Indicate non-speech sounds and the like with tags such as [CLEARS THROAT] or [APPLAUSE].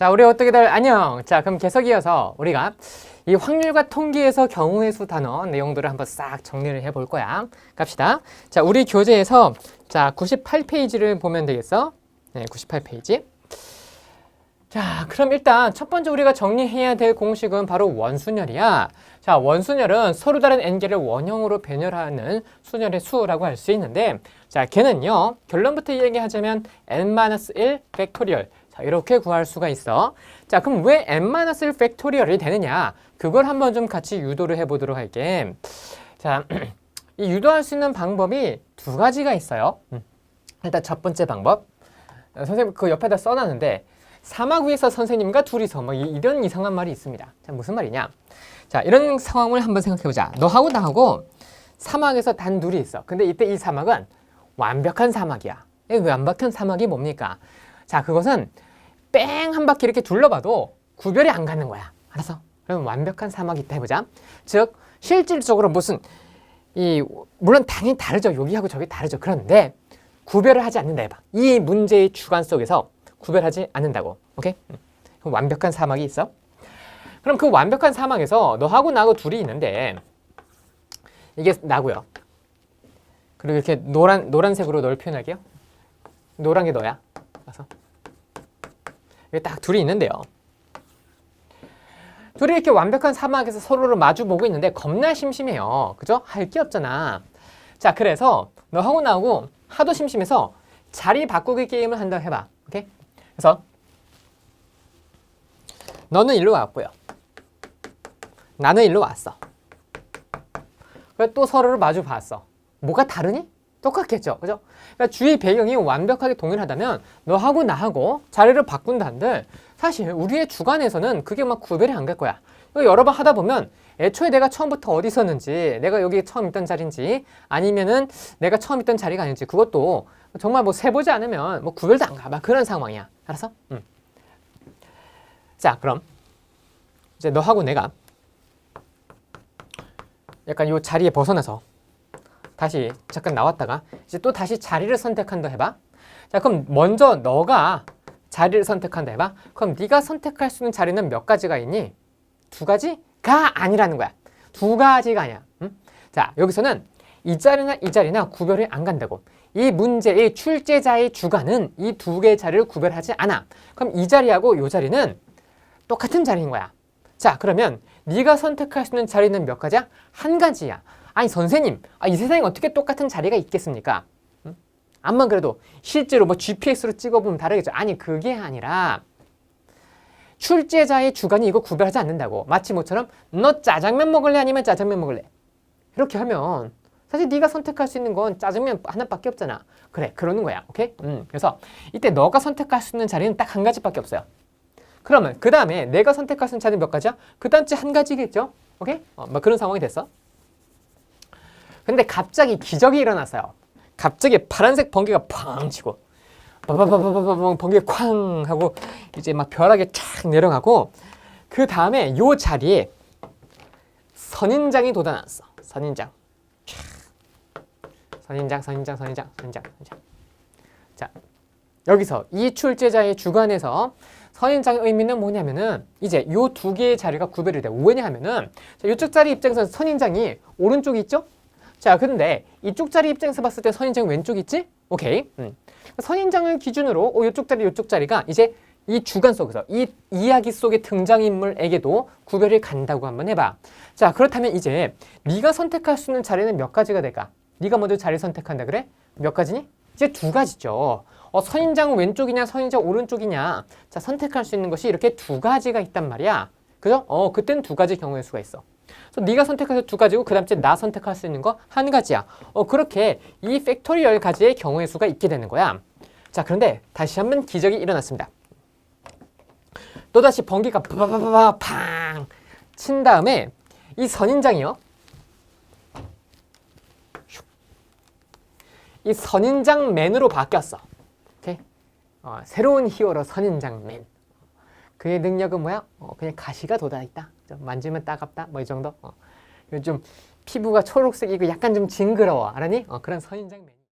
자, 우리 어떻게들 안녕. 자, 그럼 계속 이어서 우리가 이 확률과 통계에서 경우의 수 단어 내용들을 한번 싹 정리를 해볼 거야. 갑시다. 자, 우리 교재에서 자, 98페이지를 보면 되겠어. 네, 98페이지. 자, 그럼 일단 첫 번째 우리가 정리해야 될 공식은 바로 원순열이야. 자, 원순열은 서로 다른 n개를 원형으로 변열하는 순열의 수라고 할 수 있는데, 자, 걔는요, 결론부터 얘기하자면 n-1 팩토리얼. 자, 이렇게 구할 수가 있어. 자, 그럼 왜 n-1 팩토리얼이 되느냐? 그걸 한번 좀 같이 유도를 해보도록 할게. 자, [CLEARS THROAT] 이 유도할 수 있는 방법이 두 가지가 있어요. 음. 일단 첫 번째 방법. 어, 선생님 그 옆에다 써놨는데, 사막 위에서 선생님과 둘이서 뭐 이- 이런 이상한 말이 있습니다. 자, 무슨 말이냐? 자, 이런 상황을 한번 생각해 보자. 너하고 나하고 사막에서 단 둘이 있어. 근데 이때 이 사막은 완벽한 사막이야. 이 완벽한 사막이 뭡니까? 자, 그것은 뺑 한 바퀴 이렇게 둘러봐도 구별이 안 가는 거야. 알았어? 그럼 완벽한 사막이 있다 해보자. 즉, 실질적으로 무슨 이 물론 당연히 다르죠. 여기하고 저기 다르죠. 그런데 구별을 하지 않는다 해봐. 이 문제의 주관 속에서 구별하지 않는다고. 오케이? 음. 그럼 완벽한 사막이 있어? 그럼 그 완벽한 사막에서 너하고 나하고 둘이 있는데 이게 나고요. 그리고 이렇게 노란 노란색으로 널 표현할게요. 노란 게 너야. 가서 이게 딱 둘이 있는데요. 둘이 이렇게 완벽한 사막에서 서로를 마주 보고 있는데 겁나 심심해요. 그죠? 할 게 없잖아. 자, 그래서 너 하고 나하고 하도 심심해서 자리 바꾸기 게임을 한다 해봐. 오케이? 그래서 너는 일로 왔고요. 나는 일로 왔어. 그래 또 서로를 마주 봤어. 뭐가 다르니? 똑같겠죠. 그죠? 그러니까 주위 배경이 완벽하게 동일하다면 너하고 나하고 자리를 바꾼다 한들 사실 우리의 주관에서는 그게 막 구별이 안 갈 거야. 이거 여러 번 하다 보면 애초에 내가 처음부터 어디 있었는지, 내가 여기 처음 있던 자리인지, 아니면은 내가 처음 있던 자리가 아닌지, 그것도 정말 뭐 세보지 않으면 뭐 구별도 안 가. 막 그런 상황이야. 알았어? 응. 자, 그럼 이제 너하고 내가 약간 요 자리에 벗어나서 다시 잠깐 나왔다가 이제 또 다시 자리를 선택한다 해봐. 자, 그럼 먼저 너가 자리를 선택한다 해봐. 그럼 네가 선택할 수 있는 자리는 몇 가지가 있니? 두 가지가 아니라는 거야. 두 가지가 아니야. 응? 자, 여기서는 이 자리나 이 자리나 구별이 안 간다고. 이 문제의 출제자의 주관은 이 두 개의 자리를 구별하지 않아. 그럼 이 자리하고 이 자리는 똑같은 자리인 거야. 자, 그러면 네가 선택할 수 있는 자리는 몇 가지야? 한 가지야. 아니 선생님, 아, 이 세상에 어떻게 똑같은 자리가 있겠습니까? 응? 암만 그래도 실제로 뭐 GPS로 찍어보면 다르겠죠. 아니 그게 아니라 출제자의 주관이 이거 구별하지 않는다고. 마치 뭐처럼 너 짜장면 먹을래 아니면 짜장면 먹을래? 이렇게 하면 사실 네가 선택할 수 있는 건 짜장면 하나밖에 없잖아. 그래, 그러는 거야. 오케이? 음, 그래서 이때 너가 선택할 수 있는 자리는 딱 한 가지밖에 없어요. 그러면 그 다음에 내가 선택할 수 있는 자리는 몇 가지야? 그 다음째 한 가지겠죠? 오케이? 어, 뭐 그런 상황이 됐어. 근데 갑자기 기적이 일어났어요. 갑자기 파란색 번개가 팡 치고 빠바바바바바 번개 쾅 하고 이제 막 벼락이 착 내려가고 그 다음에 요 자리에 선인장이 돋아났어. 선인장. 촥. 선인장, 선인장, 선인장, 선인장, 선인장. 자, 여기서 이 출제자의 주관에서 선인장의 의미는 뭐냐면은 이제 요 두 개의 자리가 구별이 돼. 왜냐하면은 자, 이쪽 자리 입장에서 선인장이 오른쪽이 있죠? 자, 근데 이쪽 자리 입장에서 봤을 때 선인장 왼쪽 있지? 오케이. 음. 선인장을 기준으로 어, 이쪽 자리, 이쪽 자리가 이제 이 주관 속에서 이 이야기 속의 등장인물에게도 구별이 간다고 한번 해봐. 자, 그렇다면 이제 네가 선택할 수 있는 자리는 몇 가지가 될까? 네가 먼저 자리 선택한다 그래? 몇 가지니? 이제 두 가지죠. 어, 선인장은 왼쪽이냐, 선인장 오른쪽이냐. 자, 선택할 수 있는 것이 이렇게 두 가지가 있단 말이야. 그죠? 어, 그땐 두 가지 경우의 수가 있어. 그래서 네가 선택해서 두 가지고 그 다음째 나 선택할 수 있는 거 한 가지야. 어, 그렇게 이 팩토리얼 가지의 경우의 수가 있게 되는 거야. 자, 그런데 다시 한번 기적이 일어났습니다. 또다시 번개가 바바바바 팡 친 다음에 이 선인장이요. 슉. 이 선인장 맨으로 바뀌었어. 오케이? 어, 새로운 히어로 선인장 맨. 그의 능력은 뭐야? 어, 그냥 가시가 돋아있다. 좀 만지면 따갑다. 뭐 이 정도. 어. 요즘 피부가 초록색이고 약간 좀 징그러워. 알았니? 어, 그런 선인장 맨.